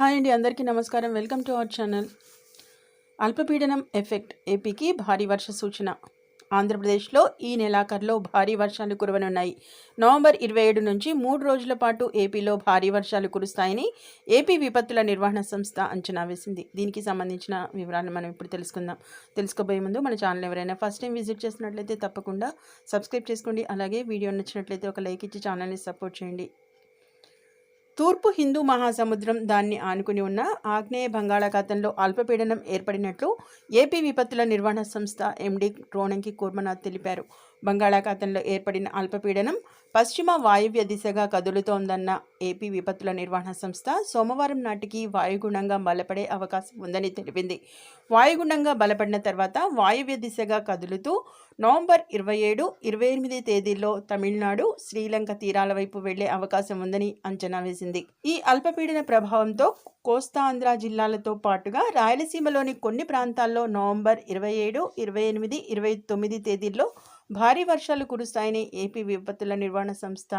Hi అండి అందరికీ నమస్కారం. Welcome to our channel. అల్పపీడనం ఎఫెక్ట్ ఏపీకి భారీ వర్ష సూచన. ఆంధ్రప్రదేశ్లో ఈ నెలాఖరులో భారీ వర్షాలు కురవనున్నాయి. నవంబర్ ఇరవై ఏడు నుంచి మూడు రోజుల పాటు ఏపీలో భారీ వర్షాలు కురుస్తాయని ఏపీ విపత్తుల నిర్వహణ సంస్థ అంచనా వేసింది. దీనికి సంబంధించిన వివరాలను మనం ఇప్పుడు తెలుసుకుందాం. తెలుసుకోబోయే ముందు మన ఛానల్ ఎవరైనా ఫస్ట్ టైం విజిట్ చేసినట్లయితే తప్పకుండా సబ్స్క్రైబ్ చేసుకోండి. అలాగే వీడియో నచ్చినట్లయితే ఒక లైక్ ఇచ్చి ఛానల్ని సపోర్ట్ చేయండి. తూర్పు హిందూ మహాసముద్రం దాన్ని ఆనుకుని ఉన్న ఆగ్నేయ బంగాళాఖాతంలో అల్పపీడనం ఏర్పడినట్లు ఏపీ విపత్తుల నిర్వహణ సంస్థ ఎండీ రోణంకి కూర్మనాథ్ తెలిపారు. బంగాళాఖాతంలో ఏర్పడిన అల్పపీడనం పశ్చిమ వాయువ్య దిశగా కదులుతోందన్న ఏపీ విపత్తుల నిర్వహణ సంస్థ సోమవారం నాటికి వాయుగుణంగా బలపడే అవకాశం ఉందని తెలిపింది. వాయుగుణంగా బలపడిన తర్వాత వాయువ్య దిశగా కదులుతూ నవంబర్ ఇరవై ఏడు ఇరవై ఎనిమిది తేదీల్లో తమిళనాడు శ్రీలంక తీరాల వైపు వెళ్ళే అవకాశం ఉందని అంచనా వేసింది. ఈ అల్పపీడన ప్రభావంతో కోస్తాంధ్ర జిల్లాలతో పాటుగా రాయలసీమలోని కొన్ని ప్రాంతాల్లో నవంబర్ ఇరవై ఏడు ఇరవై ఎనిమిది ఇరవై తొమ్మిది తేదీల్లో భారీ వర్షాలు కురుస్తాయని ఏపీ విపత్తుల నిర్వహణ సంస్థ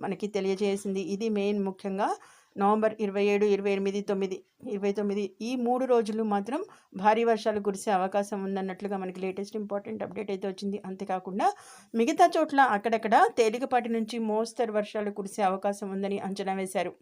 మనకి తెలియజేసింది. ఇది మెయిన్ ముఖ్యంగా నవంబర్ ఇరవై ఏడు ఇరవై ఎనిమిది తొమ్మిది ఇరవై తొమ్మిది ఈ మూడు రోజులు మాత్రం భారీ వర్షాలు కురిసే అవకాశం ఉందన్నట్లుగా మనకి లేటెస్ట్ ఇంపార్టెంట్ అప్డేట్ అయితే వచ్చింది. అంతేకాకుండా మిగతా చోట్ల అక్కడక్కడ తేలికపాటి నుంచి మోస్తరు వర్షాలు కురిసే అవకాశం ఉందని అంచనా వేశారు.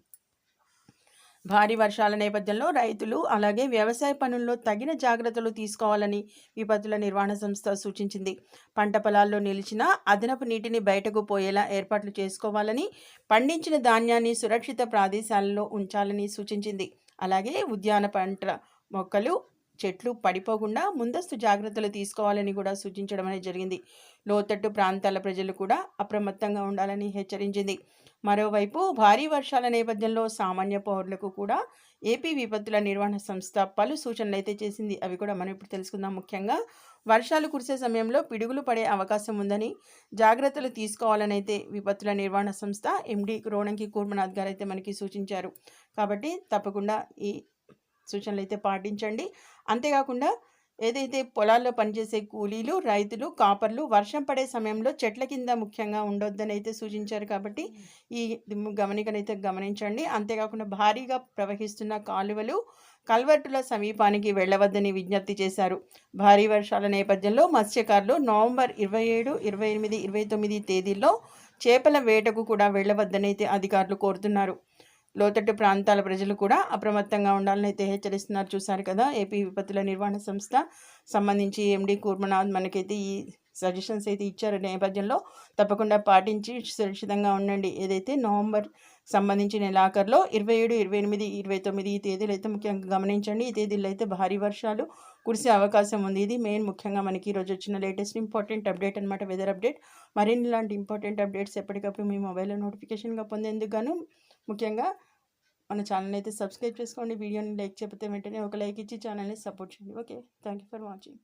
భారీ వర్షాల నేపథ్యంలో రైతులు అలాగే వ్యవసాయ పనుల్లో తగిన జాగ్రత్తలు తీసుకోవాలని విపత్తుల నిర్వహణ సంస్థ సూచించింది. పంట పొలాల్లో నిలిచిన అదనపు నీటిని బయటకు పోయేలా ఏర్పాట్లు చేసుకోవాలని పండించిన ధాన్యాన్ని సురక్షిత ప్రదేశాలలో ఉంచాలని సూచించింది. అలాగే ఉద్యాన పంట మొక్కలు చెట్లు పడిపోకుండా ముందస్తు జాగ్రత్తలు తీసుకోవాలని కూడా సూచించడం అనేది జరిగింది. లోతట్టు ప్రాంతాల ప్రజలు కూడా అప్రమత్తంగా ఉండాలని హెచ్చరించింది. మరోవైపు భారీ వర్షాల నేపథ్యంలో సామాన్య పౌరులకు కూడా ఏపీ విపత్తుల నిర్వహణ సంస్థ పలు సూచనలు అయితే చేసింది. అవి కూడా మనం ఇప్పుడు తెలుసుకుందాం. ముఖ్యంగా వర్షాలు కురిసే సమయంలో పిడుగులు పడే అవకాశం ఉందని జాగ్రత్తలు తీసుకోవాలని అయితే విపత్తుల నిర్వహణ సంస్థ ఎండి రోణంకి కూర్మనాథ్ గారు అయితే మనకి సూచించారు. కాబట్టి తప్పకుండా ఈ సూచనలు అయితే పాటించండి. అంతేకాకుండా ఏదైతే పొలాల్లో పనిచేసే కూలీలు రైతులు కాపర్లు వర్షం పడే సమయంలో చెట్ల కింద ముఖ్యంగా ఉండొద్దని అయితే సూచించారు కాబట్టి ఈ గమనికనైతే గమనించండి. అంతేకాకుండా భారీగా ప్రవహిస్తున్న కాలువలు కల్వర్టుల సమీపానికి వెళ్ళవద్దని విజ్ఞప్తి చేశారు. భారీ వర్షాల నేపథ్యంలో మత్స్యకారులు నవంబర్ ఇరవై ఏడు ఇరవై ఎనిమిది ఇరవై తొమ్మిది తేదీల్లో చేపల వేటకు కూడా వెళ్ళవద్దని అయితే అధికారులు కోరుతున్నారు. లోతట్టు ప్రాంతాల ప్రజలు కూడా అప్రమత్తంగా ఉండాలని అయితే హెచ్చరిస్తున్నారు. చూశారు కదా ఏపీ విపత్తుల నిర్వహణ సంస్థ సంబంధించి ఎండి కూర్మనాథ్ మనకైతే ఈ సజెషన్స్ అయితే ఇచ్చారు. నేపథ్యంలో తప్పకుండా పాటించి సురక్షితంగా ఉండండి. ఏదైతే నవంబర్ సంబంధించిన నెలాఖరులో ఇరవై ఏడు ఇరవై ఎనిమిది ఇరవై తొమ్మిది ఈ తేదీలు అయితే ముఖ్యంగా గమనించండి. ఈ తేదీల్లో అయితే భారీ వర్షాలు కురిసే అవకాశం ఉంది. ఇది మెయిన్ ముఖ్యంగా మనకి ఈరోజు వచ్చిన లేటెస్ట్ ఇంపార్టెంట్ అప్డేట్ అనమాట వెదర్ అప్డేట్ మరిన్ని ఇలాంటి ఇంపార్టెంట్ అప్డేట్స్ ఎప్పటికప్పుడు మీ మొబైల్లో నోటిఫికేషన్గా పొందేందుకు గాను ముఖ్యంగా మన ఛానల్ అయితే సబ్స్క్రైబ్ చేసుకోండి. వీడియోని లైక్ చెప్తే వెంటనే ఒక లైక్ ఇచ్చి ఛానల్ని సపోర్ట్ చేయండి. Okay thank you for watching